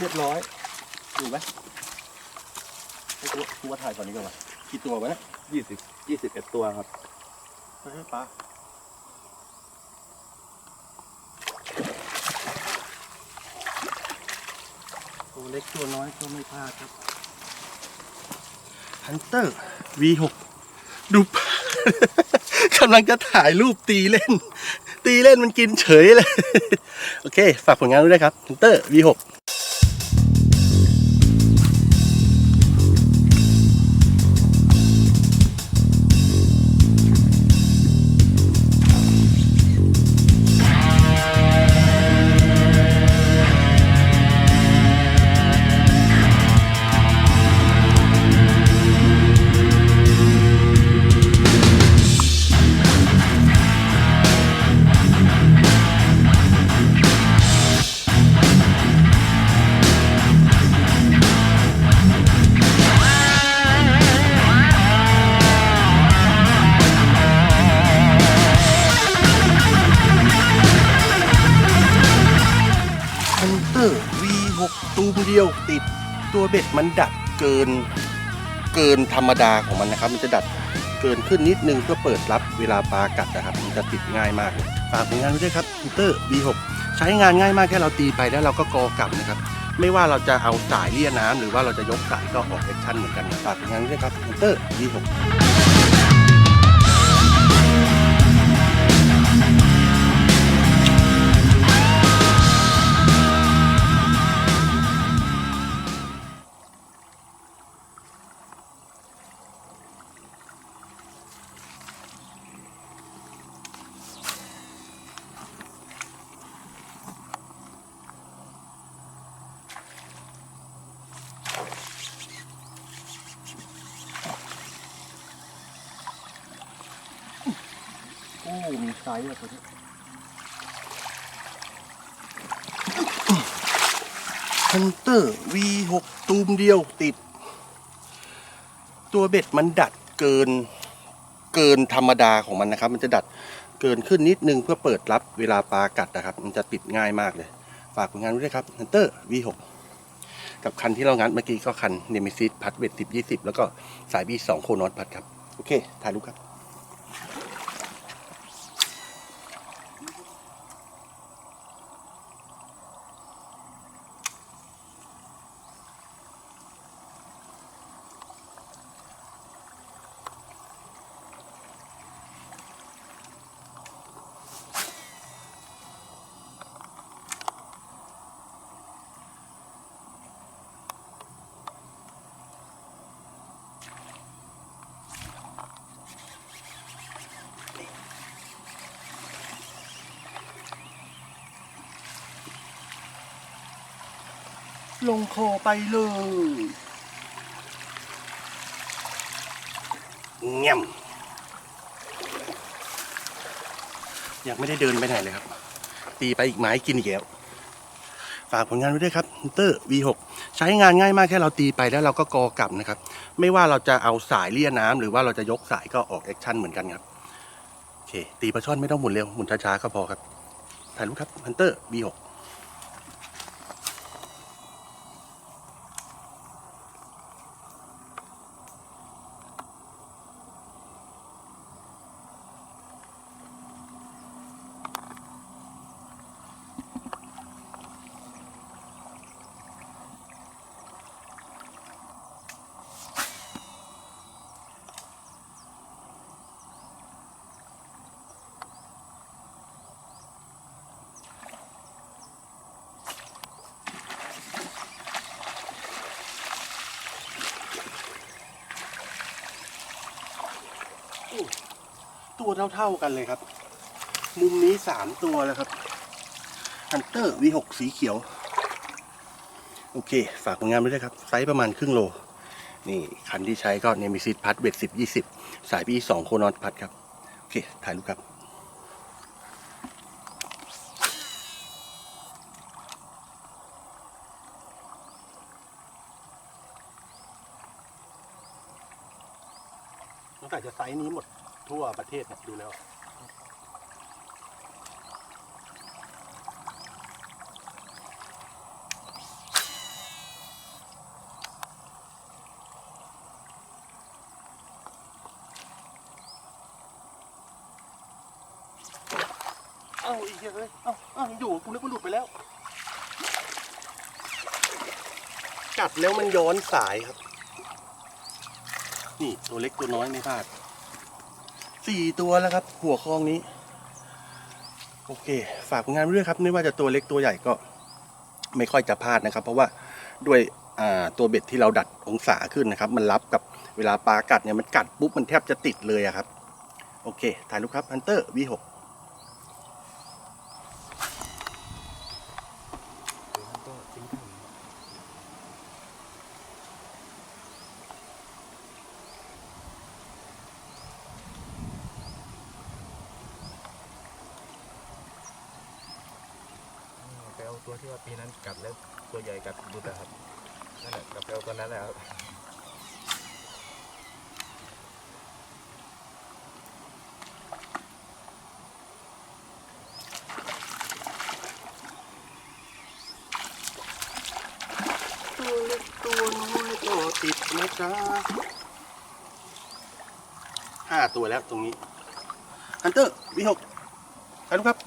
เรียบร้อย ดูไหมให้ตัวตัวถ่ายก่อนนี้ก่อนวะกี่ตัววะเนี่ยยี่สิบยี่สิบเอ็ดตัวครับเฮ้ยปลาตัวเล็กตัวน้อยก็ไม่พลาดครับฮันเตอร์ V6 ดูกำลังจะถ่ายรูปตีเล่น ตีเล่นมันกินเฉยเลย โอเค ฝากผลงานด้วยนะครับฮันเตอร์ V6 ฮันเตอร์ V6 ตูมเดียวติดตัวเบ็ดมันดัดเกินเกินธรรมดาของมันนะครับ มันจะดัดเกินขึ้นนิดนึงเพื่อเปิดรับเวลาปลากัดนะครับ มันจะติดง่ายมากฝากผลงานด้วยครับฮันเตอร์ V6 ใช้งานง่ายมากแค่เราตีไปแล้วเราก็กอกลับนะครับ ไม่ว่าเราจะเอาสายเลี่ยน้ำหรือว่าเราจะยกสายก็ออกแอคชั่นเหมือนกันฝากผลงานด้วยครับฮันเตอร์ V6 อ้มีไซส์อะตัวนี้ฮันเตอร์ V6 ตูมเดียวติด ตัวเบ็ดมันดัดเกินเกินธรรมดาของมันนะครับ มันจะดัดเกินขึ้นนิดนึงเพื่อเปิดรับเวลาปลากัดนะครับ มันจะติดง่ายมากเลย ฝากผลงานด้วยครับฮันเตอร์ V6 กับคันที่เรางัดเมื่อกี้ก็คันเนมิซิสพัดเวทสิบยี่สิบแล้วก็สายบีสองโคนอตพัดครับ โอเค ถ่ายรูปครับ ลงคอไปเลยเงี่ยมยังไม่ได้เดินไปไหนเลยครับ ตีไปอีกไม้กินอีกแล้วฝากผลงานไว้ด้วยครับเตอร์ V6 ใช้งานง่ายมากแค่เราตีไปแล้วเราก็กอกลับนะครับ ไม่ว่าเราจะเอาสายเลี่ยน้ำหรือว่าเราจะยกสายก็ออกแอคชั่นเหมือนกันครับโอเค ตีปลาช่อนไม่ต้องหมุนเร็วหมุนช้าๆก็พอครับถ่ายรูปครับฮันเตอร์ V6 เท่า ๆกันเลยครับ มุมนี้สามตัวแล้วครับฮันเตอร์ V6 สีเขียว โอเค ฝากผลงานไว้ด้วยครับ ไซส์ประมาณครึ่งโล นี่คันที่ใช้ก็เนมิซิสพัดเบ็ดสิบยี่สิบสายพีสองโคนอนพัดครับ โอเค ถ่ายรูปครับตั้งแต่จะไซส์นี้หมด ทั่วประเทศเนี่ยดูแล้วเอ้าอีกเหี้ยเอ้ยเอ้าเอ้าอยู่กูนึกว่าหลุดไปแล้ว กัดแล้วมันย้อนสายครับ นี่ตัวเล็กตัวน้อยไม่พลาด สี่ตัวแล้วครับ หัวคลองนี้ โอเค ฝากผลงานไว้ด้วยครับไม่ว่าจะตัวเล็กตัวใหญ่ก็ไม่ค่อยจะพลาดนะครับ เพราะว่าด้วยตัวเบ็ดที่เราดัดองศาขึ้นนะครับ มันรับกับเวลาปลากัดเนี่ยมันกัดปุ๊บมันแทบจะติดเลยครับ โอเค ถ่ายรูปครับฮันเตอร์ V6 ตัวที่ว่าปีนั้นกัดแล้วตัวใหญ่กัดบุตรอะครับนั่นแหละกับเอาตัวนั้นแหละครับตัวเล็กตัวน้อยก็ติดนะจ๊ะห้าตัวแล้วตรงนี้ Hunter V6 ถ่ายรูครับ